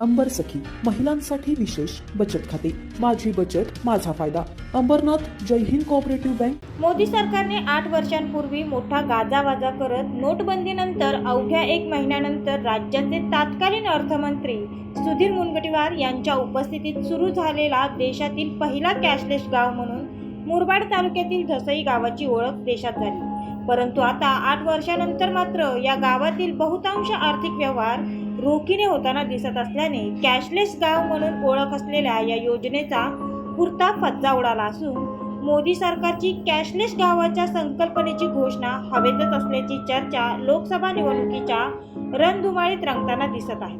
अंबर सखी महिलांसाठी विशेष बचत खाते. माझी बचत माझा फायदा. Ambernath Jai Hind cooperative bank. Modi सरकारने आठ वर्षांपूर्वी मोठा गाजावाजा करत नोटबंदीनंतर अवघ्या एक महिन्यानंतर राज्याचे तत्कालीन अर्थमंत्री सुधीर मुनगंटीवार यांच्या उपस्थितीत सुरू झालेला देशातील पहिला कॅशलेस गाव म्हणून मुरबाड तालुक्यातील धसई गावाची ओळख देशात झाली. परंतु आता आठ वर्षानंतर मात्र या गावातील बहुतांश आर्थिक व्यवहार रोखीने होताना दिसत असल्याने कॅशलेस गाव म्हणून ओळख असलेल्या या योजनेचा पुरता फज्जा उडाला असून मोदी सरकारची कॅशलेस गावाच्या संकल्पनेची घोषणा हवेतच असल्याची चर्चा लोकसभा निवडणुकीच्या रणधुमाळीत रंगताना दिसत आहे.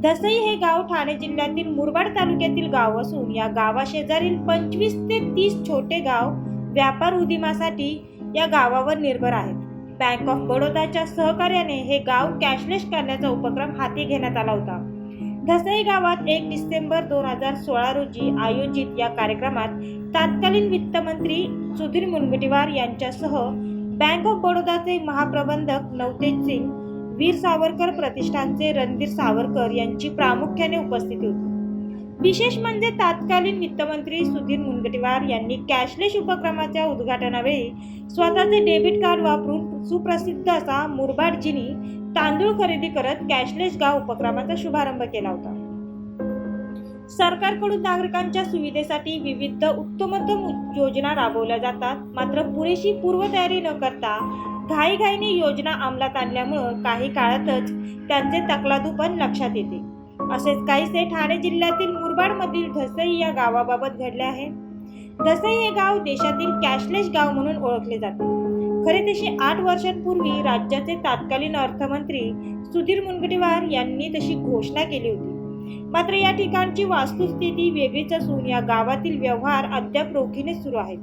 धसई हे गाव ठाणे जिल्ह्यातील मुरबाड तालुक्यातील गाव असून या गावाशेजारील पंचवीस ते तीस छोटे गाव व्यापार उद्यमासाठी या गावावर निर्भर आहेत. बँक ऑफ बडोदाच्या सहकार्याने हे गाव कॅशलेस करण्याचा उपक्रम हाती घेण्यात आला होता. धसई गावात एक डिसेंबर दोन हजार सोळा रोजी आयोजित या कार्यक्रमात तत्कालीन वित्तमंत्री सुधीर मुनगंटीवार यांच्यासह बँक ऑफ बडोदाचे महाप्रबंधक नवतेज सिंग वीर सावरकर प्रतिष्ठानचे रणधीर सावरकर यांची प्रामुख्याने उपस्थिती होती. विशेष म्हणजे तत्कालीन वित्तमंत्री सुधीर मुनगंटीवार यांनी कॅशलेस उपक्रमाच्या उद्घाटनावेळी स्वतःचे डेबिट कार्ड वापरून सुप्रसिद्ध असा मुरबाड जिनी तांदूळ खरेदी करत कॅशलेस गाव उपक्रमाचा शुभारंभ केला होता. सरकारकडून नागरिकांच्या सुविधेसाठी विविध उत्तमोत्तम योजना राबवल्या जातात. मात्र पुरेशी पूर्वतयारी न करता घाईघाईने योजना अंमलात आणल्यामुळं काही काळातच त्यांचे तकलादूपण लक्षात येते. असेच काहीसे ठाणे जिल्ह्यातील मुरबाडमधील धसई या गावाबाबत घडले आहे. धसई हे गाव देशातील कॅशलेस गाव म्हणून ओळखले जाते. खरे तशी आठ वर्षांपूर्वी राज्याचे तत्कालीन अर्थमंत्री सुधीर मुनगंटीवार यांनी तशी घोषणा केली होती. मात्र या ठिकाणची वास्तुस्थिती वेगळीच असून या गावातील व्यवहार अद्याप रोखीने सुरू आहेत.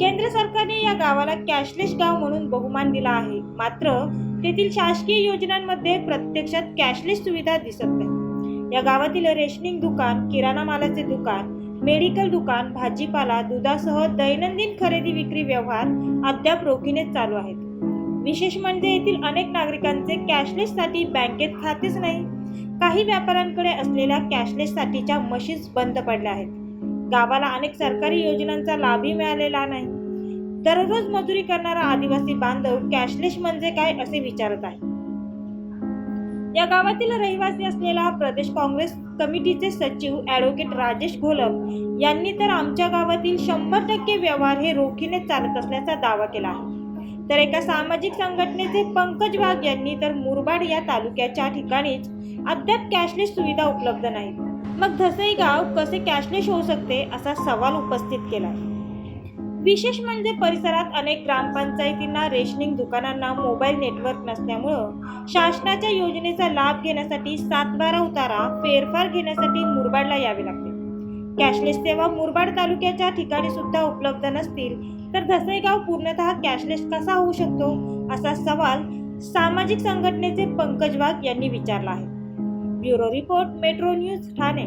केंद्र सरकारने या गावाला कॅशलेस गाव म्हणून बहुमान दिला आहे. मात्र तेथील शासकीय योजनांमध्ये प्रत्यक्षात कॅशलेस सुविधा दिसत नाही. या गावातील रेशनिंग दुकान किराणा मालाचे दुकान मेडिकल दुकान भाजीपाला दुधासह दैनंदिन खरेदी विक्री व्यवहार अद्याप रोखीनेच चालू आहेत. विशेष म्हणजे येथील अनेक नागरिकांचे कॅशलेससाठी बँकेत खातेच नाही. काही व्यापाऱ्यांकडे असलेल्या कॅशलेससाठीच्या मशीन्स बंद पडल्या आहेत. गावाला अनेक सरकारी योजनांचा लाभही मिळालेला नाही. दररोज मजुरी करणारा आदिवासी बांधव कॅशलेस म्हणजे काय असे विचारत आहे. या गावातील रहिवासी असलेला प्रदेश काँग्रेस कमिटीचे सचिव ॲडव्होकेट राजेश घोलप यांनी तर आमच्या गावातील शंभर टक्के व्यवहार हे रोखीने चालत असल्याचा दावा केला आहे. तर एका सामाजिक संघटनेचे पंकज वाघ यांनी तर मुरबाड या तालुक्याच्या ठिकाणीच अद्याप कॅशलेस सुविधा उपलब्ध नाहीत मग धसई गाव कसे कॅशलेस होऊ शकते असा सवाल उपस्थित केला आहे विशेष म्हणजे परिसरात अनेक ग्रामपंचायतींना रेशनिंग दुकानांना मोबाईल नेटवर्क नसल्यामुळं शासनाच्या योजनेचा लाभ घेण्यासाठी सातबारा उतारा फेरफार घेण्यासाठी मुरबाडला यावे लागते कॅशलेस सेवा मुरबाड तालुक्याच्या ठिकाणी सुद्धा उपलब्ध नसतील तर धसईगाव पूर्णतः कॅशलेस कसा होऊ शकतो? असा सवाल सामाजिक संघटनेचे पंकज वाघ यांनी विचारला आहे. Bureau report Metro News Thane.